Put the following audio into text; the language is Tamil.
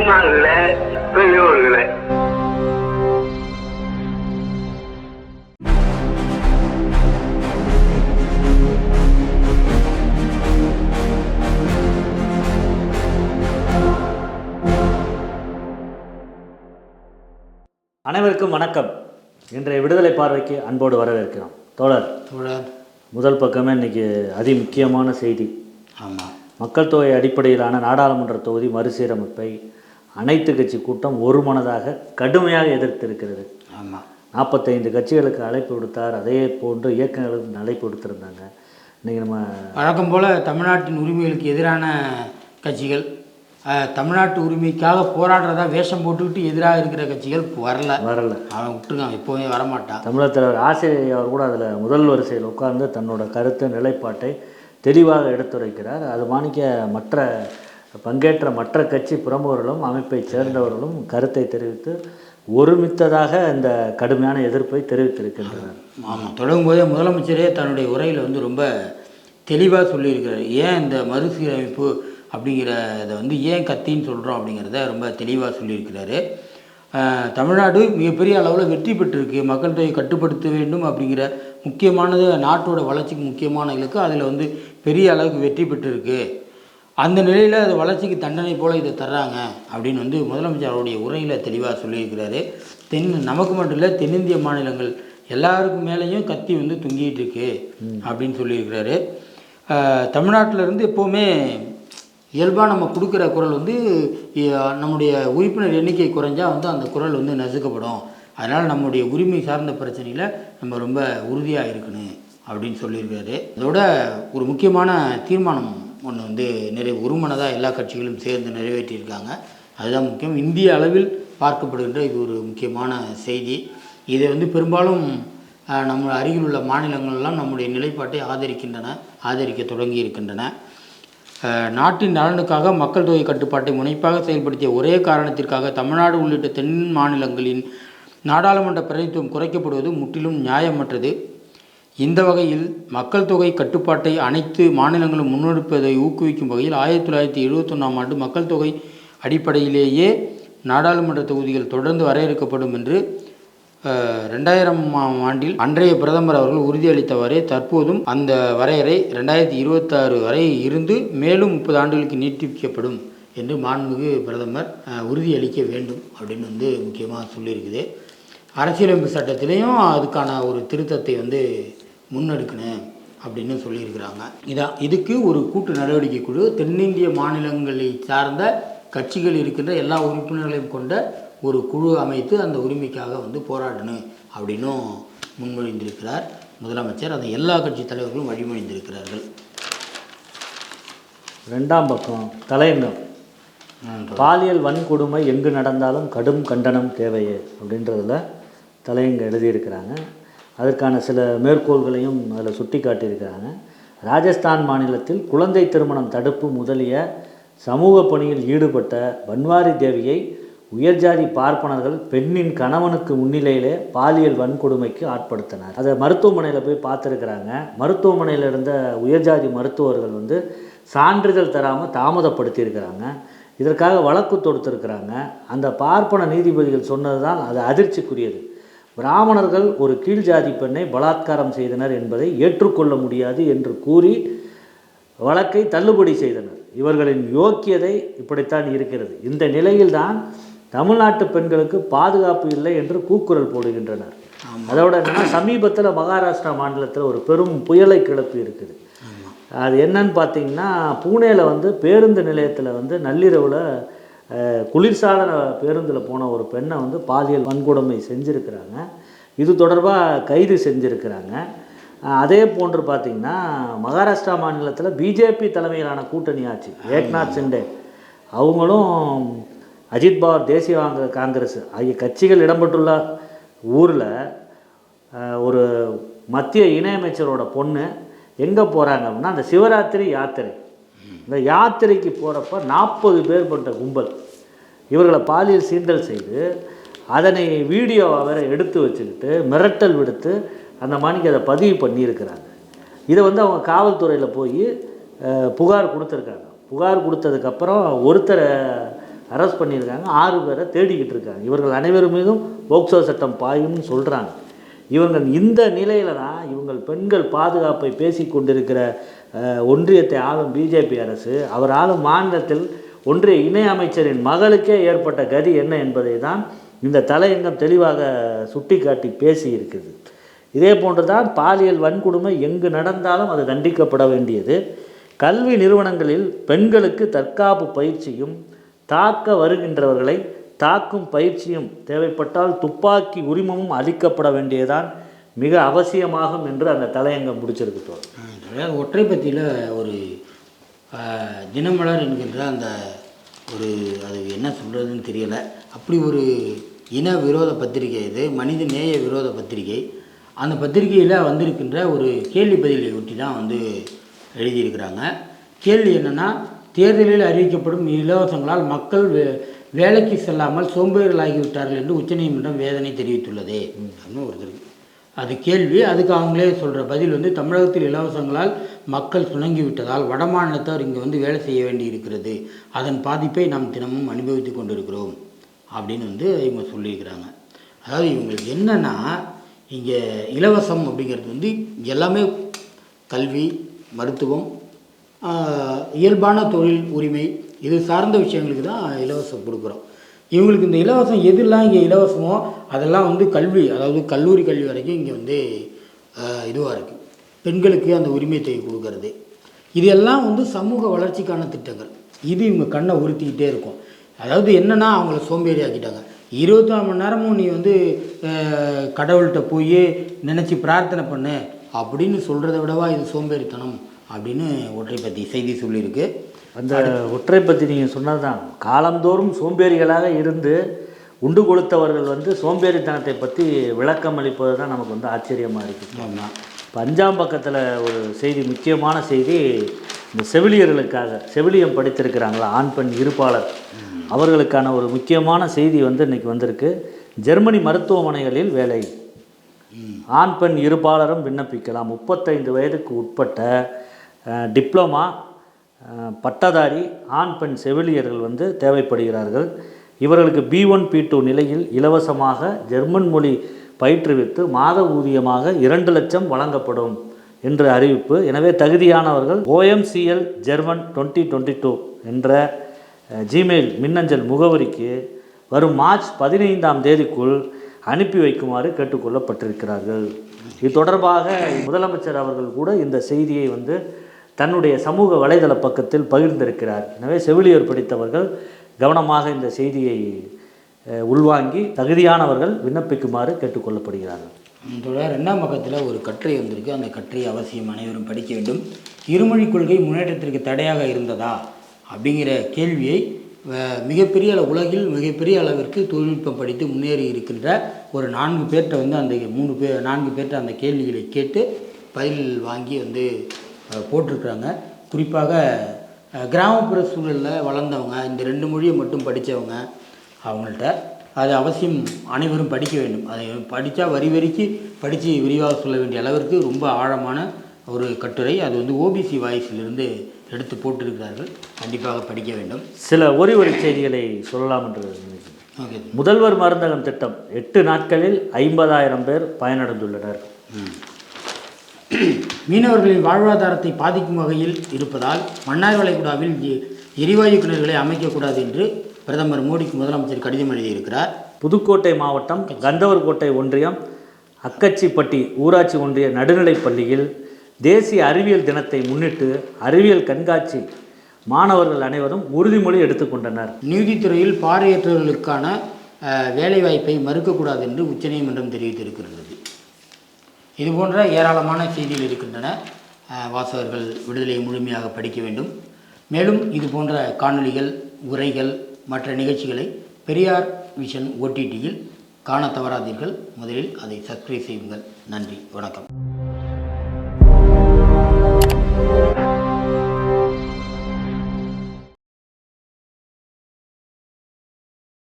தாய்மார்களே பெரியோர்களே. அனைவருக்கும் வணக்கம். இன்றைய விடுதலை பார்வைக்கு அன்போடு வரவேற்கிறோம். தோழர் தோழர். முதல் பக்கமே இன்னைக்கு அதி முக்கியமான செய்தி. ஆமாம் மக்கள் தொகை அடிப்படையிலான நாடாளுமன்ற தொகுதி மறுசீரமைப்பை அனைத்து கட்சி கூட்டம் ஒருமனதாக கடுமையாக எதிர்த்திருக்கிறது. ஆமாம் நாற்பத்தைந்து கட்சிகளுக்கு அழைப்பு விடுத்தார். அதே போன்று இயக்கங்களுக்கு அழைப்பு விடுத்திருந்தாங்க. இன்றைக்கி நம்ம வழக்கம் போல் தமிழ்நாட்டின் உரிமைகளுக்கு எதிரான கட்சிகள் தமிழ்நாட்டு உரிமைக்காக போராடுறதா வேஷம் போட்டுக்கிட்டு எதிராக இருக்கிற கட்சிகள் வரல. வரல. அவன் விட்டுருக்கான். எப்போவுமே வரமாட்டான். தமிழர் தலைவர் ஆசிரியர் அவர் கூட அதில் முதல் வரிசையில் உட்கார்ந்து தன்னோட கருத்து நிலைப்பாட்டை தெளிவாக எடுத்துரைக்கிறார். அது மாணிக்க மற்ற பங்கேற்ற மற்ற கட்சி பிரமுகர்களும் அமைப்பைச் சேர்ந்தவர்களும் கருத்தை தெரிவித்து ஒருமித்ததாக இந்த கடுமையான எதிர்ப்பை தெரிவித்திருக்கின்றனர். ஆமாம் தொடங்கும் போதே முதலமைச்சரே தன்னுடைய உரையில் வந்து ரொம்ப தெளிவாக சொல்லியிருக்கிறார். ஏன் இந்த மறுசீரமைப்பு அப்படிங்கிற இதை வந்து ஏன் கத்தின்னு சொல்கிறோம் அப்படிங்கிறத ரொம்ப தெளிவாக சொல்லியிருக்கிறாரு. தமிழ்நாடு மிகப்பெரிய அளவில் வெற்றி பெற்றிருக்கு. மக்கள் தொகை கட்டுப்படுத்த வேண்டும் அப்படிங்கிற முக்கியமானது நாட்டோட வளர்ச்சிக்கு முக்கியமான இலக்கு. அதில் வந்து பெரிய அளவுக்கு வெற்றி பெற்றிருக்கு. அந்த நிலையில் அது வளர்ச்சிக்கு தண்டனை போல் இதை தர்றாங்க அப்படின்னு வந்து முதலமைச்சர் அவருடைய உரையில் தெளிவாக சொல்லியிருக்கிறாரு. தென் நமக்கு மட்டும் இல்லை தென்னிந்திய மாநிலங்கள் எல்லாருக்கும் மேலேயும் கத்தி வந்து தொங்கிட்டு இருக்கு அப்படின்னு சொல்லியிருக்கிறாரு. தமிழ்நாட்டுல இருந்து எப்போவுமே இயல்பாக நம்ம கொடுக்குற குரல் வந்து நம்முடைய உறுப்பினர் எண்ணிக்கை குறைஞ்சா வந்து அந்த குரல் வந்து நசுக்கப்படும். அதனால் நம்முடைய உரிமை சார்ந்த பிரச்சனையில் நம்ம ரொம்ப உறுதியாக இருக்கணும் அப்படின்னு சொல்லியிருக்காரு அதோட ஒரு முக்கியமான தீர்மானம் ஒன்று வந்து நிறைய ஒருமனதாக எல்லா கட்சிகளும் சேர்ந்து நிறைவேற்றியிருக்காங்க. அதுதான் முக்கியம். இந்திய அளவில் பார்க்கப்படுகின்ற இது ஒரு முக்கியமான செய்தி. இதை வந்து பெரும்பாலும் நம்ம அருகில் உள்ள மாநிலங்கள்லாம் நம்முடைய நிலைப்பாட்டை ஆதரிக்கின்றன ஆதரிக்க தொடங்கி இருக்கின்றன நாட்டின் நலனுக்காக மக்கள் தொகை கட்டுப்பாட்டை முனைப்பாக செயல்படுத்திய ஒரே காரணத்திற்காக தமிழ்நாடு உள்ளிட்ட தென் மாநிலங்களின் நாடாளுமன்ற பிரதித்துவம் குறைக்கப்படுவது முற்றிலும் நியாயமற்றது. இந்த வகையில் மக்கள் தொகை கட்டுப்பாட்டை அனைத்து மாநிலங்களும் முன்னெடுப்பதை ஊக்குவிக்கும் வகையில் ஆயிரத்தி தொள்ளாயிரத்தி எழுபத்தொன்னாம் ஆண்டு மக்கள் தொகை அடிப்படையிலேயே நாடாளுமன்ற தொகுதிகள் தொடர்ந்து வரையறுக்கப்படும் என்று ரெண்டாயிரம் ஆண்டில் அன்றைய பிரதமர் அவர்கள் உறுதியளித்தவாறே தற்போதும் அந்த வரையறை ரெண்டாயிரத்தி இருபத்தாறு வரை இருந்து மேலும் முப்பது ஆண்டுகளுக்கு நீட்டிக்கப்படும் என்று மாண்புமிகு பிரதமர் உறுதியளிக்க வேண்டும் அப்படின்னு வந்து முக்கியமாக சொல்லியிருக்குது. அரசியலமைப்பு சட்டத்திலையும் அதுக்கான ஒரு திருத்தத்தை வந்து முன்னெடுக்கணும் அப்படின்னு சொல்லியிருக்கிறாங்க. இதான் இதுக்கு ஒரு கூட்டு நடவடிக்கை குழு தென்னிந்திய மாநிலங்களை சார்ந்த கட்சிகள் இருக்கின்ற எல்லா உறுப்பினர்களையும் கொண்ட ஒரு குழு அமைத்து அந்த உரிமைக்காக வந்து போராடணும் அப்படின்னும் முன்மொழிந்திருக்கிறார் முதலமைச்சர். அதை எல்லா கட்சி தலைவர்களும் வழிமொழிந்திருக்கிறார்கள். ரெண்டாம் பக்கம் தலையங்கம். பாலியல் வன்கொடுமை எங்கு நடந்தாலும் கடும் கண்டனம் தேவையே அப்படின்றதுல தலையங்க எழுதியிருக்கிறாங்க. அதற்கான சில மேற்கோள்களையும் அதில் சுட்டி காட்டியிருக்கிறாங்க. ராஜஸ்தான் மாநிலத்தில் குழந்தை திருமணம் தடுப்பு முதலிய சமூக பணியில் ஈடுபட்ட பன்வாரி தேவியை உயர்ஜாதி பார்ப்பனர்கள் பெண்ணின் கணவனுக்கு முன்னிலையிலே பாலியல் வன்கொடுமைக்கு ஆட்படுத்தினார். அதை மருத்துவமனையில் போய் பார்த்துருக்குறாங்க. மருத்துவமனையில் இருந்த உயர்ஜாதி மருத்துவர்கள் வந்து சான்றிதழ் தராமல் தாமதப்படுத்தியிருக்கிறாங்க. இதற்காக வழக்கு தொடுத்திருக்கிறாங்க. அந்த பார்ப்பன நீதிபதிகள் சொன்னது தான் அது அதிர்ச்சிக்குரியது. பிராமணர்கள் ஒரு கீழ் ஜாதி பெண்ணை பலாத்காரம் செய்தனர் என்பதை ஏற்றுக்கொள்ள முடியாது என்று கூறி வழக்கை தள்ளுபடி செய்தனர். இவர்களின் யோக்கியதை இப்படித்தான் இருக்கிறது. இந்த நிலையில்தான் தமிழ்நாட்டு பெண்களுக்கு பாதுகாப்பு இல்லை என்று கூக்குரல் போடுகின்றனர். அதோட என்னன்னா சமீபத்தில் மகாராஷ்டிரா மாநிலத்தில் ஒரு பெரும் புயலை கிளப்பி இருக்குது. அது என்னன்னு பார்த்தீங்கன்னா பூனேல வந்து பேருந்து நிலையத்தில் வந்து நள்ளிரவில் குளிர்சாதன பேருந்தில் போன ஒரு பெண்ணை வந்து பாலியல் வன்கொடுமை செஞ்சுருக்கிறாங்க. இது தொடர்பாக கைது செஞ்சுருக்கிறாங்க. அதே போன்று பார்த்திங்கன்னா மகாராஷ்டிரா மாநிலத்தில் பிஜேபி தலைமையிலான கூட்டணி ஆட்சி ஏக்நாத் சிண்டே. அவங்களும் அஜித் பவார் தேசிய காங்க- காங்கிரஸ் ஆகிய கட்சிகள் இடம்பெற்றுள்ள ஊரில் ஒரு மத்திய இணையமைச்சரோட பொண்ணு எங்கே போகிறாங்க அப்படின்னா அந்த சிவராத்திரி யாத்திரை. இந்த யாத்திரைக்கு போகிறப்ப நாற்பது பேர் கொண்ட கும்பல். இவர்களை பாலியல் சீண்டல் செய்து அதனை வீடியோவை வேறு எடுத்து வச்சுக்கிட்டு மிரட்டல் விடுத்து அந்த மாணிக்கு அதை பதிவு பண்ணியிருக்கிறாங்க. இதை வந்து அவங்க காவல்துறையில் போய் புகார் கொடுத்துருக்காங்க. புகார் கொடுத்ததுக்கப்புறம் ஒருத்தரை அரெஸ்ட் பண்ணியிருக்காங்க. ஆறு பேரை தேடிக்கிட்டு இருக்காங்க. இவர்கள் அனைவரும் மீதும் போக்சோ சட்டம் பாயும்னு சொல்கிறாங்க இவர்கள் இந்த நிலையில தான் இவங்கள் பெண்கள் பாதுகாப்பை பேசி கொண்டிருக்கிற ஒன்றியத்தை ஆளும் பிஜேபி அரசு அவர் ஆளும் மாநிலத்தில் ஒன்றிய இணை அமைச்சரின் மகளுக்கே ஏற்பட்ட கதி என்ன என்பதை தான் இந்த தலையங்கம் தெளிவாக சுட்டிக்காட்டி பேசி இருக்குது இதே போன்று தான் பாலியல் வன்கொடுமை எங்கு நடந்தாலும் அது தண்டிக்கப்பட வேண்டியது. கல்வி நிறுவனங்களில் பெண்களுக்கு தற்காப்பு பயிற்சியும் தாக்க வருகின்றவர்களை தாக்கும் பயிற்சியும் தேவைப்பட்டால் துப்பாக்கி உரிமமும் அளிக்கப்பட வேண்டியதான் மிக அவசியமாகும் என்று அந்த தலையங்கம் முடிச்சிருக்கு தோழர். அதாவது ஒற்றைப்பத்தியில் ஒரு தினமலர் என்கின்ற அந்த ஒரு அது என்ன சொல்கிறதுன்னு தெரியலை. அப்படி ஒரு இன விரோத பத்திரிகை இது மனித நேய விரோத பத்திரிகை. அந்த பத்திரிகையில் வந்திருக்கின்ற ஒரு கேள்வி பதிலை ஒட்டி தான் வந்து எழுதியிருக்கிறாங்க. கேள்வி என்னென்னா தேர்தலில் அறிவிக்கப்படும் இலவசங்களால் மக்கள் வே வேலைக்கு செல்லாமல் சோம்பேறிகளாகிவிட்டார்கள் என்று உச்சநீதிமன்றம் வேதனை தெரிவித்துள்ளதே. அப்படின்னு ஒருத்தருக்கு அது கேள்வி. அதுக்கு அவங்களே சொல்கிற பதில் வந்து தமிழகத்தில் இலவசங்களால் மக்கள் சுணங்கி விட்டதால் வடமாநிலத்தவர் இங்கே வந்து வேலை செய்ய வேண்டி இருக்கிறது அதன் பாதிப்பை நாம் தினமும் அனுபவித்து கொண்டிருக்கிறோம். அப்படின்னு வந்து இவங்க சொல்லியிருக்கிறாங்க. அதாவது இவங்களுக்கு என்னென்னா இங்கே இலவசம் அப்படிங்கிறது வந்து எல்லாமே கல்வி மருத்துவம் இயல்பான தொழில் உரிமை இது சார்ந்த விஷயங்களுக்கு தான் இலவசம் கொடுக்குறோம். இவங்களுக்கு இந்த இலவசம் எதெல்லாம் இங்கே இலவசமோ அதெல்லாம் வந்து கல்வி அதாவது கல்லூரி கல்வி வரைக்கும் இங்கே வந்து இதுவாக இருக்குது பெண்களுக்கு அந்த உரிமைத்தை கொடுக்கறது. இதெல்லாம் வந்து சமூக வளர்ச்சிக்கான திட்டங்கள். இது இவங்க கண்ணை உறுத்திக்கிட்டே இருக்கும். அதாவது என்னன்னா அவங்கள சோம்பேறி ஆக்கிட்டாங்க இருபத்தாறு மணி நேரமும் நீ வந்து கடவுள்கிட்ட போய் நினச்சி பிரார்த்தனை பண்ணு அப்படின்னு சொல்கிறத விடவா இது சோம்பேறித்தனம் அப்படின்னு ஒற்றைப்பத்தி செய்தி சொல்லியிருக்கு. அந்த ஒற்றை பற்றி நீங்கள் சொன்னது தான் காலந்தோறும் சோம்பேறிகளாக இருந்து உண்டு கொடுத்தவர்கள் வந்து சோம்பேறித்தனத்தை பற்றி விளக்கம் அளிப்பது தான் நமக்கு வந்து ஆச்சரியமாக இருக்குது ஆமாம் இப்போ அஞ்சாம் பக்கத்தில் ஒரு செய்தி முக்கியமான செய்தி இந்த செவிலியர்களுக்காக செவிலியம் படித்திருக்கிறாங்களா ஆண் பெண் இருப்பாளர் அவர்களுக்கான ஒரு முக்கியமான செய்தி வந்து இன்னைக்கு வந்திருக்கு. ஜெர்மனி மருத்துவமனைகளில் வேலை. ஆண் பெண் இருபாலரும் விண்ணப்பிக்கலாம். முப்பத்தைந்து வயதுக்கு உட்பட்ட டிப்ளமா பட்டதாரி ஆண் பெண் செவிலியர்கள் வந்து தேவைப்படுகிறார்கள். இவர்களுக்கு பி ஒன் பி டூ நிலையில் இலவசமாக ஜெர்மன் மொழி பயிற்றுவித்து மாத ஊதியமாக இரண்டு லட்சம் வழங்கப்படும் என்ற அறிவிப்பு. எனவே தகுதியானவர்கள் OMCL German twenty twenty two என்ற ஜிமெயில் மின்னஞ்சல் முகவரிக்கு வரும் மார்ச் பதினைந்தாம் தேதிக்குள் அனுப்பி வைக்குமாறு கேட்டுக்கொள்ளப்பட்டிருக்கிறார்கள். இது தொடர்பாக முதலமைச்சர் அவர்கள் கூட இந்த செய்தியை வந்து தன்னுடைய சமூக வலைதள பக்கத்தில் பகிர்ந்திருக்கிறார். எனவே செவிலியர் படித்தவர்கள் கவனமாக இந்த செய்தியை உள்வாங்கி தகுதியானவர்கள் விண்ணப்பிக்குமாறு கேட்டுக்கொள்ளப்படுகிறார்கள். தொடர் ரெண்டாம் பக்கத்தில் ஒரு கட்டுரை வந்திருக்கு. அந்த கட்டுரை அவசியம் அனைவரும் படிக்க வேண்டும். இருமொழி கொள்கை முன்னேற்றத்திற்கு தடையாக இருந்ததா? அப்படிங்கிற கேள்வியை மிகப்பெரிய அளவு உலகில் மிகப்பெரிய அளவிற்கு தொழில்நுட்பம் படித்து முன்னேறி இருக்கின்ற ஒரு நான்கு பேர்கிட்ட வந்து அந்த மூணு பேர் நான்கு பேர்கிட்ட அந்த கேள்விகளை கேட்டு பதில் வாங்கி வந்து போட்டிருக்கிறாங்க. குறிப்பாக கிராமப்புற சூழலில் வளர்ந்தவங்க இந்த ரெண்டு மொழியை மட்டும் படித்தவங்க அவங்கள்ட்ட அது அவசியம் அனைவரும் படிக்க வேண்டும். அதை படித்தா வரி வரிக்கு படித்து விரிவாக சொல்ல வேண்டிய அளவிற்கு ரொம்ப ஆழமான ஒரு கட்டுரை. அது வந்து ஓபிசி வாய்ஸிலிருந்து எடுத்து போட்டிருக்கிறார்கள். கண்டிப்பாக படிக்க வேண்டும். சில ஒரு வரி செய்திகளை சொல்லலாம் என்று நினைக்கிறேன். முதல்வர் மருந்தகம் திட்டம் எட்டு நாட்களில் ஐம்பதாயிரம் பேர் பயனடைந்துள்ளனர். மீனவர்களின் வாழ்வாதாரத்தை பாதிக்கும் வகையில் இருப்பதால் மன்னார் வளைகுடாவில் எரிவாயு கிணறுகளை அமைக்கக்கூடாது என்று பிரதமர் மோடிக்கு முதலமைச்சர் கடிதம் எழுதியிருக்கிறார். புதுக்கோட்டை மாவட்டம் கந்தவர்கோட்டை ஒன்றியம் அக்கச்சிப்பட்டி ஊராட்சி ஒன்றிய நடுநிலைப் பள்ளியில் தேசிய அறிவியல் தினத்தை முன்னிட்டு அறிவியல் கண்காட்சி மாணவர்கள் அனைவரும் உறுதிமொழி எடுத்துக்கொண்டனர் நீதித்துறையில் பார்வையற்றவர்களுக்கான வேலைவாய்ப்பை மறுக்கக்கூடாது என்று உச்சநீதிமன்றம் தெரிவித்திருக்கிறது. இது போன்ற ஏராளமான செய்திகள் இருக்கின்றன. வாசகர்கள் விடுதலையை முழுமையாக படிக்க வேண்டும். மேலும் இது போன்ற காணொளிகள் உரைகள் மற்ற நிகழ்ச்சிகளை பெரியார் விஷன் ஓடிடியில் காண தவறாதீர்கள். முதலில் அதை சப்ஸ்கிரைப் செய்யுங்கள். நன்றி. வணக்கம்.